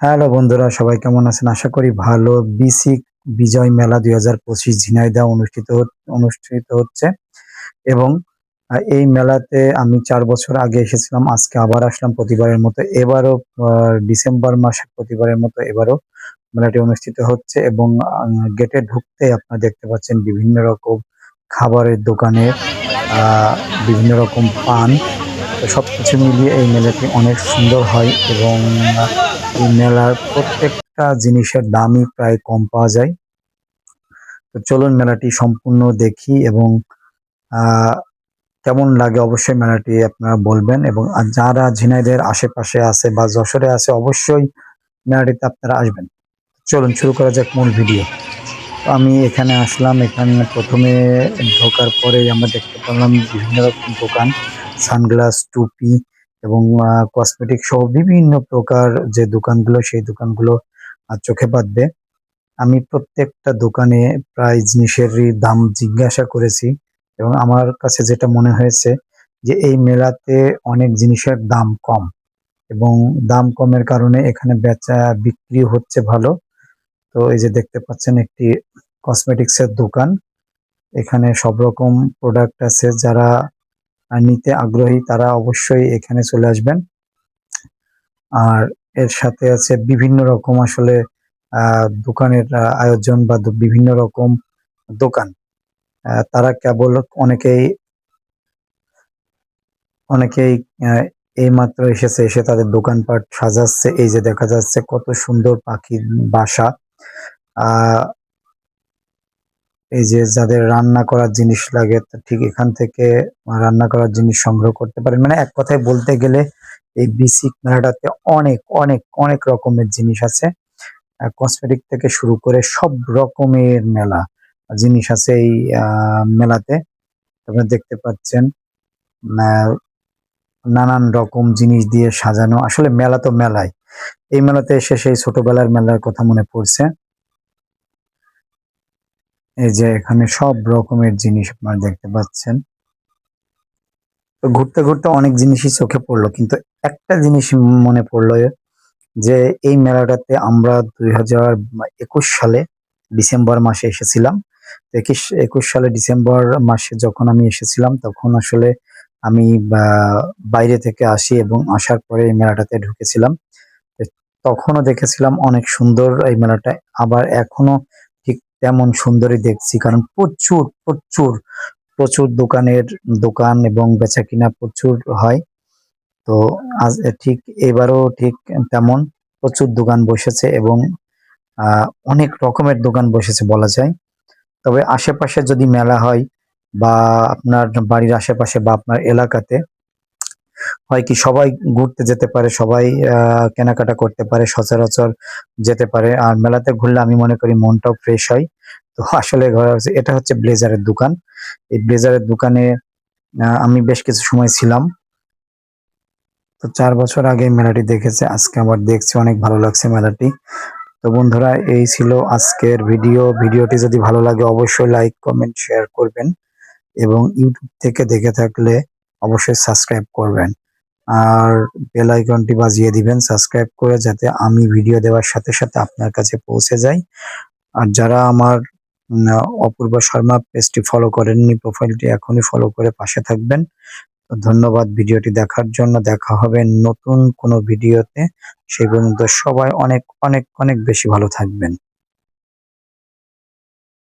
Hello বন্ধুরা, সবাই কেমন আছেন? আশা করি ভালো। বিসি বিজয় মেলা দুই হাজার পঁচিশ ঝিনাইদা অনুষ্ঠিত অনুষ্ঠিত হচ্ছে এবং এই মেলাতে আমি চার বছর আগে এসেছিলাম, আজকে আবার আসলাম প্রতিবারের মতো। এবারও ডিসেম্বর মাসে প্রতিবারের মতো এবারও মেলাটি অনুষ্ঠিত হচ্ছে এবং গেটে ঢুকতে আপনারা দেখতে পাচ্ছেন বিভিন্ন রকম খাবারের দোকানে বিভিন্ন রকম পান তো সবকিছু মিলিয়ে এই মেলাটি অনেক সুন্দর হয় এবং এই মেলার প্রত্যেকটা জিনিসের দামই প্রায় কম পাওয়া যায়। তো চলুন মেলাটি সম্পূর্ণ দেখি এবং কেমন লাগে অবশ্যই মেলাটি আপনারা বলবেন এবং যারা ঝিনাইদের আশেপাশে আছে বা যশোরে আছে অবশ্যই মেলাটিতে আপনারা আসবেন। চলুন শুরু করা যাক মূল ভিডিও। আমি এখানে আসলাম, এখানে প্রথমে ঢোকার পরেই আমরা দেখতে পেলাম বিভিন্ন রকম দোকান। সানগ্লাস, টুপি এবং কসমেটিক সহ বিভিন্ন প্রকার যে দোকানগুলো, সেই দোকানগুলো চোখে বাঁধবে। আমি প্রত্যেকটা দোকানে প্রায় জিনিসেরই দাম জিজ্ঞাসা করেছি এবং আমার কাছে যেটা মনে হয়েছে যে এই মেলাতে অনেক জিনিসের দাম কম এবং দাম কমের কারণে এখানে বেচা বিক্রি হচ্ছে ভালো। তো এই যে দেখতে পাচ্ছেন একটি কসমেটিক্স এর দোকান। এখানে সব রকম প্রোডাক্ট আছে যারা নিতে আগ্রহী তারা অবশ্যই এখানে চলে আসবেন। আর এর সাথে আছে বিভিন্ন রকম আসলে দোকানের আয়োজন বা বিভিন্ন রকম দোকান। তারা কেবল অনেকেই অনেকেই আহ, এইমাত্র এসেছে এসে তাদের দোকানপাট সাজাচ্ছে। এই যে দেখা যাচ্ছে কত সুন্দর পাখির বাসা। আহ এই যে যাদের রান্না করার জিনিস লাগে ঠিক এখান থেকে রান্না করার জিনিস সংগ্রহ করতে পারেন। মানে এক কথায় বলতে গেলে এই বিসিক মেলাটাতে অনেক অনেক অনেক রকমের জিনিস আছে। কসমেটিক থেকে শুরু করে সব রকমের মেলা জিনিস আছে এই মেলাতে। আপনারা দেখতে পাচ্ছেন নানান রকম জিনিস দিয়ে সাজানো। আসলে মেলা তো মেলায়। এই মেলাতে এসে সেই ছোটবেলার মেলার কথা মনে পড়ছে। এই যে এখানে সব রকমের জিনিস আপনারা দেখতে পাচ্ছেন। তো ঘুরতে ঘুরতে অনেক জিনিসই চোখে পড়ল, কিন্তু একটা জিনিস মনে পড়ল যে এই মেলাটাতে আমরা দুই হাজার একুশ সালে ডিসেম্বর মাসে এসেছিলাম। একুশ একুশ সালে ডিসেম্বর মাসে যখন আমি এসেছিলাম, তখন আসলে আমি বাইরে থেকে আসি এবং আসার পরে এই মেলাটাতে ঢুকেছিলাম। তখনও দেখেছিলাম অনেক সুন্দর এই মেলাটা। আবার এখনও তেমন সুন্দরই দেখছি, কারণ প্রচুর প্রচুর প্রচুর দোকানের দোকান এবং বেচা কিনা প্রচুর হয়। তো আজ ঠিক এবারও ঠিক তেমন প্রচুর দোকান বসেছে এবং অনেক রকমের দোকান বসেছে বলা যায়। তবে আশেপাশে যদি মেলা হয় বা আপনার বাড়ির আশেপাশে বা আপনার এলাকাতে হয় কি সবাই ঘুরতে যেতে পারে, সবাই কেনাকাটা করতে পারে, সচরাচর যেতে পারে। আর মেলাতে ঘুরলে আমি মনে করি মনটাও ফ্রেশ হয়। তো আসলে এটা হচ্ছে ব্লেজারের দোকান। এই ব্লেজারের দোকানে আমি বেশ কিছু সময় ছিলাম। তো চার বছর আগে মেলাটি দেখেছে, আজকে আবার দেখছি, অনেক ভালো লাগছে মেলাটি। তো বন্ধুরা, এই ছিল আজকের ভিডিও। ভিডিওটি যদি ভালো লাগে অবশ্যই লাইক কমেন্ট শেয়ার করবেন এবং ইউটিউব থেকে দেখে থাকলে অবশ্যই সাবস্ক্রাইব করবেন। আর বেল আইকনটি বাজিয়ে দিবেন সাবস্ক্রাইব করে, যাতে আমি ভিডিও দেওয়ার সাথে সাথে আপনার কাছে পৌঁছে যাই। আর যারা আমার অপূর্ব শর্মা পেজটি ফলো করেননি প্রোফাইলটি এখনই ফলো করে পাশে থাকবেন। তো ধন্যবাদ ভিডিওটি দেখার জন্য। দেখা হবে নতুন কোনো ভিডিওতে সেই পর্যন্ত সবাই অনেক অনেক অনেক বেশি ভালো থাকবেন।